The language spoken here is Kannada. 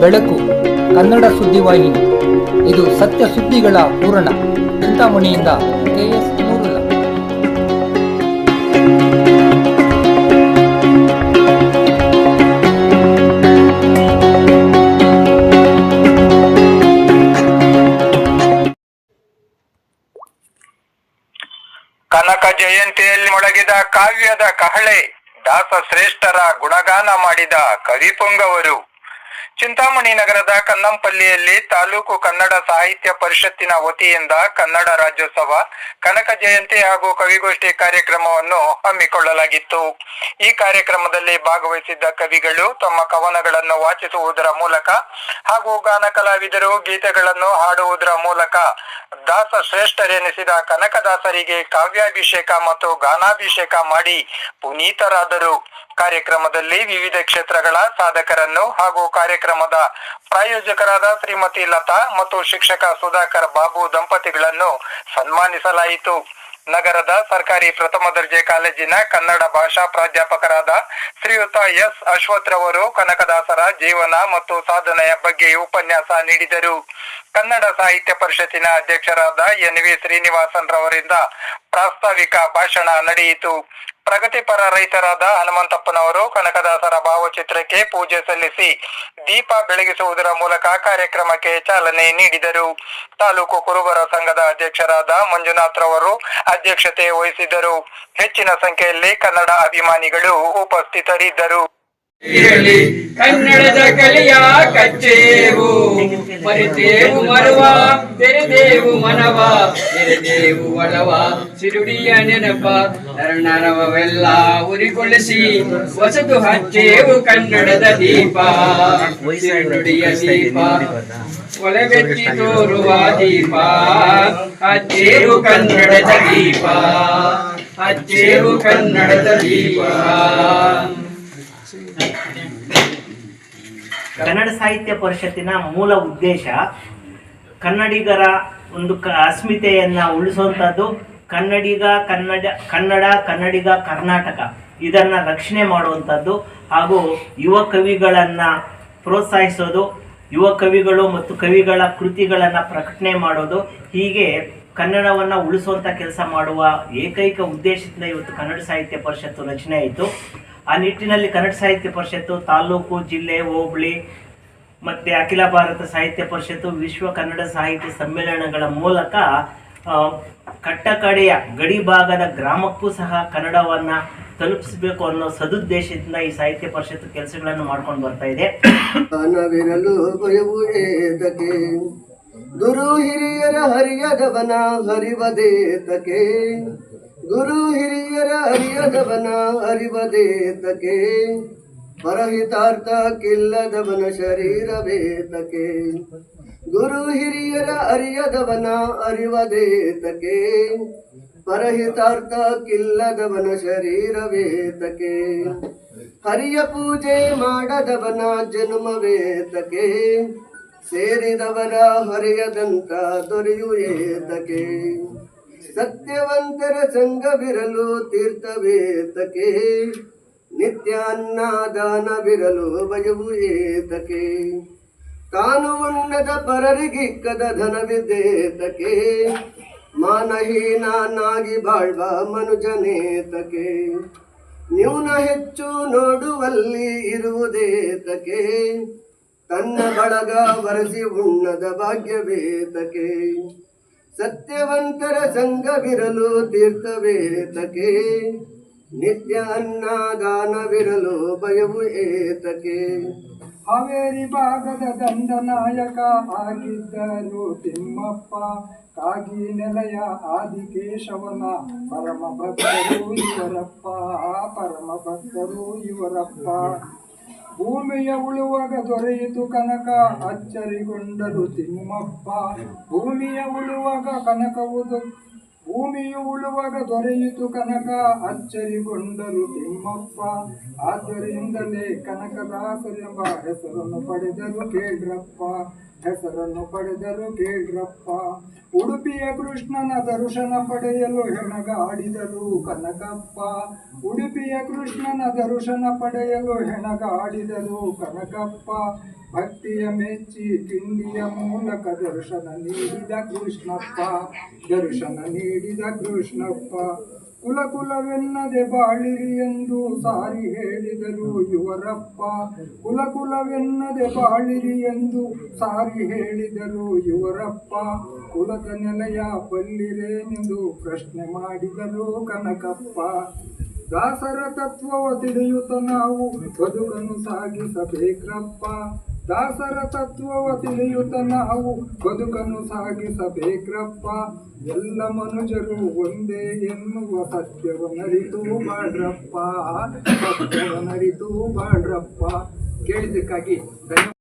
ಬೆಳಕು, ಕನ್ನಡ ಸುದ್ದಿವಾಹಿನಿ ಇದು ಸತ್ಯ ಸುದ್ದಿಗಳ ಪೂರಣ ಚಿಂತಾಮಣಿಯಿಂದ ಕೆಎಸ್ ಕನಕ ಜಯಂತಿಯಲ್ಲಿ ಮೊಳಗಿದ ಕಾವ್ಯದ ಕಹಳೆ ದಾಸ ಶ್ರೇಷ್ಠರ ಗುಣಗಾನ ಮಾಡಿದ ಕವಿಪುಂಗವರು. ಚಿಂತಾಮಣಿ ನಗರದ ಕನ್ನಂಪಲ್ಲಿಯಲ್ಲಿ ತಾಲೂಕು ಕನ್ನಡ ಸಾಹಿತ್ಯ ಪರಿಷತ್ತಿನ ವತಿಯಿಂದ ಕನ್ನಡ ರಾಜ್ಯೋತ್ಸವ, ಕನಕ ಜಯಂತಿ ಹಾಗೂ ಕವಿಗೋಷ್ಠಿ ಕಾರ್ಯಕ್ರಮವನ್ನು ಹಮ್ಮಿಕೊಳ್ಳಲಾಗಿತ್ತು. ಈ ಕಾರ್ಯಕ್ರಮದಲ್ಲಿ ಭಾಗವಹಿಸಿದ್ದ ಕವಿಗಳು ತಮ್ಮ ಕವನಗಳನ್ನು ವಾಚಿಸುವುದರ ಮೂಲಕ ಹಾಗೂ ಗಾನ ಕಲಾವಿದರು ಗೀತೆಗಳನ್ನು ಹಾಡುವುದರ ಮೂಲಕ ದಾಸ ಶ್ರೇಷ್ಠರೆನಿಸಿದ ಕನಕದಾಸರಿಗೆ ಕಾವ್ಯಾಭಿಷೇಕ ಮತ್ತು ಗಾನಾಭಿಷೇಕ ಮಾಡಿ ಪುನೀತರಾದರು. ಕಾರ್ಯಕ್ರಮದಲ್ಲಿ ವಿವಿಧ ಕ್ಷೇತ್ರಗಳ ಸಾಧಕರನ್ನು ಹಾಗೂ ಕಾರ್ಯಕ್ರಮದ ಪ್ರಾಯೋಜಕರಾದ ಶ್ರೀಮತಿ ಲತಾ ಮತ್ತು ಶಿಕ್ಷಕ ಸುಧಾಕರ್ ಬಾಬು ದಂಪತಿಗಳನ್ನು ಸನ್ಮಾನಿಸಲಾಯಿತು. ನಗರದ ಸರ್ಕಾರಿ ಪ್ರಥಮ ದರ್ಜೆ ಕಾಲೇಜಿನ ಕನ್ನಡ ಭಾಷಾ ಪ್ರಾಧ್ಯಾಪಕರಾದ ಶ್ರೀಯುತ ಎಸ್ ಅಶ್ವಥ್ ರವರು ಕನಕದಾಸರ ಜೀವನ ಮತ್ತು ಸಾಧನೆಯ ಬಗ್ಗೆ ಉಪನ್ಯಾಸ ನೀಡಿದರು. ಕನ್ನಡ ಸಾಹಿತ್ಯ ಪರಿಷತ್ತಿನ ಅಧ್ಯಕ್ಷರಾದ ಎನ್ ವಿ ಶ್ರೀನಿವಾಸನ್ ರವರಿಂದ ಪ್ರಾಸ್ತಾವಿಕ ಭಾಷಣ ನಡೆಯಿತು. ಪ್ರಗತಿಪರ ರೈತರಾದ ಹನುಮಂತಪ್ಪನವರು ಕನಕದಾಸರ ಭಾವಚಿತ್ರಕ್ಕೆ ಪೂಜೆ ಸಲ್ಲಿಸಿ ದೀಪ ಬೆಳಗಿಸುವುದರ ಮೂಲಕ ಕಾರ್ಯಕ್ರಮಕ್ಕೆ ಚಾಲನೆ ನೀಡಿದರು. ತಾಲೂಕು ಕುರುಬರ ಸಂಘದ ಅಧ್ಯಕ್ಷರಾದ ಮಂಜುನಾಥ್ ರವರು ಅಧ್ಯಕ್ಷತೆ ವಹಿಸಿದ್ದರು. ಹೆಚ್ಚಿನ ಸಂಖ್ಯೆಯಲ್ಲಿ ಕನ್ನಡ ಅಭಿಮಾನಿಗಳು ಉಪಸ್ಥಿತರಿದ್ದರು. ಇರಲಿ ಕನ್ನಡದ ಕಲಿಯ ಕಚ್ಚೇವು. ಮರಿತೇವು ಮರುವ ತೆರೆದೇವು ಮನವ ತೆರೆದೇವು ಒಳವ ಸಿರುಡಿಯ ನೆನಪ. ನರನರವೆಲ್ಲ ಉರಿಗೊಳಿಸಿ, ಹೊಸದು ಹಚ್ಚೇವು ಕನ್ನಡದ ದೀಪ. ಸಿರುಡಿಯ ದೀಪ ಒಳವೆಚ್ಚಿ ತೋರುವ ದೀಪ. ಹಚ್ಚೇವು ಕನ್ನಡದ ದೀಪ. ಹಚ್ಚೇವು ಕನ್ನಡದ ದೀಪ. ಕನ್ನಡ ಸಾಹಿತ್ಯ ಪರಿಷತ್ತಿನ ಮೂಲ ಉದ್ದೇಶ ಕನ್ನಡಿಗರ ಒಂದು ಕ ಅಸ್ಮಿತೆಯನ್ನ ಉಳಿಸುವಂಥದ್ದು ಕನ್ನಡಿಗ, ಕನ್ನಡ ಕನ್ನಡ, ಕನ್ನಡಿಗ, ಕರ್ನಾಟಕ ಇದನ್ನ ರಕ್ಷಣೆ ಮಾಡುವಂಥದ್ದು ಹಾಗೂ ಯುವ ಕವಿಗಳನ್ನ ಪ್ರೋತ್ಸಾಹಿಸೋದು, ಯುವ ಕವಿಗಳು ಮತ್ತು ಕವಿಗಳ ಕೃತಿಗಳನ್ನು ಪ್ರಕಟಣೆ ಮಾಡೋದು, ಹೀಗೆ ಕನ್ನಡವನ್ನು ಉಳಿಸುವಂಥ ಕೆಲಸ ಮಾಡುವ ಏಕೈಕ ಉದ್ದೇಶದಿಂದ ಇವತ್ತು ಕನ್ನಡ ಸಾಹಿತ್ಯ ಪರಿಷತ್ತು ರಚನೆ ಆಯಿತು. ಆ ನಿಟ್ಟಿನಲ್ಲಿ ಕನ್ನಡ ಸಾಹಿತ್ಯ ಪರಿಷತ್ತು, ತಾಲೂಕು, ಜಿಲ್ಲೆ, ಹೋಬಳಿ ಮತ್ತೆ ಅಖಿಲ ಭಾರತ ಸಾಹಿತ್ಯ ಪರಿಷತ್ತು, ವಿಶ್ವ ಕನ್ನಡ ಸಾಹಿತ್ಯ ಸಮ್ಮೇಳನಗಳ ಮೂಲಕ ಕಟ್ಟಕಡೆಯ ಗಡಿ ಭಾಗದ ಗ್ರಾಮಕ್ಕೂ ಸಹ ಕನ್ನಡವನ್ನ ತಲುಪಿಸಬೇಕು ಅನ್ನೋ ಸದುದ್ದೇಶದಿಂದ ಈ ಸಾಹಿತ್ಯ ಪರಿಷತ್ತು ಕೆಲಸಗಳನ್ನು ಮಾಡ್ಕೊಂಡು ಬರ್ತಾ ಇದೆ. ಗುರು ಹಿರಿಯರ ಹರಿಯದವನ ಹರಿವದೇತಕೆ ಗುರು ಹಿರಿಯರ ಹರಿಯದವನ ಅರಿವದೇತಕೆ ಪರಹಿತಾರ್ಥ ಕಿಲ್ಲದವನ ಶರೀರವೇತಕೆ ಗುರು ಹಿರಿಯರ ಅರಿಯದವನ ಅರಿವದೇತಕೆ ಪರಹಿತಾರ್ಥ ಕಿಲ್ಲದವನ ಶರೀರವೇತಕೆ ಹರಿಯ ಪೂಜೆ ಮಾಡದವನ ಜನ್ಮವೇತಕೆ ಸೇರಿದವರ ಹರಿಯದಂತ ದೊರೆಯುವೇತಕೆ ಸತ್ಯವಂತರ ಸಂಘವಿರಲು ತೀರ್ಥವೇತಕೆ. ನಿತ್ಯ ಅನ್ನದಾನವಿರಲು ಭಯವು ಏತಕೆ. ತಾನು ಉಣ್ಣದ ಪರರಿಗಿಕ್ಕದ ಧನವಿದ್ದೇತಕೆ ಮಾನಹೀನಾಗಿ ಬಾಳ್ವ ಮನುಜನೇತಕೆ ನ್ಯೂನ ಹೆಚ್ಚು ನೋಡುವಲ್ಲಿ ಇರುವುದೇತಕೆ. ತನ್ನ ಬಳಗ ವರಸಿ ಉಣ್ಣದ ಭಾಗ್ಯವೇತಕೆ. ಸತ್ಯವಂತರ ಸಂಘವಿರಲು ತೀರ್ಥವೇತಕೆ, ನಿತ್ಯ ಅನ್ನದಾನವಿರಲು ಭಯವು ಏತಕೆ. ಹಾವೇರಿ ಭಾಗದ ದಂಡನಾಯಕ ಆಗಿದ್ದರು ತಿಮ್ಮಪ್ಪ, ಕಾಗಿ ನೆಲೆಯ ಆದಿಕೇಶವನ ಪರಮ ಭಕ್ತರು ಇವರಪ್ಪ ಪರಮ ಭಕ್ತರು ಇವರಪ್ಪ. ಭೂಮಿಯ ಉಳುವಾಗ ದೊರೆಯಿತು ಕನಕ ಅಚ್ಚರಿಗೊಂಡರು ತಿಮ್ಮಪ್ಪ. ಭೂಮಿಯ ಉಳುವಾಗ ಕನಕವು ಭೂಮಿಯು ಉಳುವಾಗ ದೊರೆಯಿತು ಕನಕ ಅಚ್ಚರಿಗೊಂಡರು ತಿಮ್ಮಪ್ಪ. ಆದ್ದರಿಂದಲೇ ಕನಕದಾಸರೆಂಬ ಹೆಸರನ್ನು ಪಡೆದರು ಕೇಳ್ರಪ್ಪ. ಹೆಸರನ್ನು ಪಡೆದರು ಕೇಳ್ರಪ್ಪ. ಉಡುಪಿಯ ಕೃಷ್ಣನ ದರ್ಶನ ಪಡೆಯಲು ಹೆಣಗಾಡಿದರು ಕನಕಪ್ಪ. ಉಡುಪಿಯ ಕೃಷ್ಣನ ದರ್ಶನ ಪಡೆಯಲು ಹೆಣಗಾಡಿದರು ಕನಕಪ್ಪ. ಭಕ್ತಿಯ ಮೆಚ್ಚಿ ತಿಂಡಿಯ ಮೂಲಕ ದರ್ಶನ ನೀಡಿದ ಕೃಷ್ಣಪ್ಪ, ದರ್ಶನ ನೀಡಿದ ಕೃಷ್ಣಪ್ಪ. ಕುಲ ಕುಲವೆನ್ನದೆ ಬಾಳಿರಿ ಎಂದು ಸಾರಿ ಹೇಳಿದರು ಯುವರಪ್ಪ. ಕುಲ ಕುಲವೆನ್ನದೆ ಬಾಳಿರಿ ಎಂದು ಸಾರಿ ಹೇಳಿದರು ಯುವರಪ್ಪ. ಕುಲದ ನೆಲೆಯ ಬಲ್ಲಿರೇನೆಂದು ಪ್ರಶ್ನೆ ಮಾಡಿದರು ಕನಕಪ್ಪ. ದಾಸರ ತತ್ವವ ತಿಳಿಯುತ್ತ ನಾವು ಬದುಕನ್ನು ಸಾಗಿಸಬೇಕ್ರಪ್ಪ ದಾಸರ ತತ್ವವ ತಿಳಿಯುತ್ತ ಅವು ಬದುಕನ್ನು ಸಾಗಿಸಬೇಕ್ರಪ್ಪ. ಎಲ್ಲ ಮನುಜರು ಒಂದೇ ಎನ್ನುವ ಸತ್ಯವನ್ನರಿತು ಬಾಡ್ರಪ್ಪ ಸತ್ಯವನ್ನರಿತು ಬಾಡ್ರಪ್ಪ ಕೇಳಿದ್ದಕ್ಕಾಗಿ ಧನ್ಯವಾದ.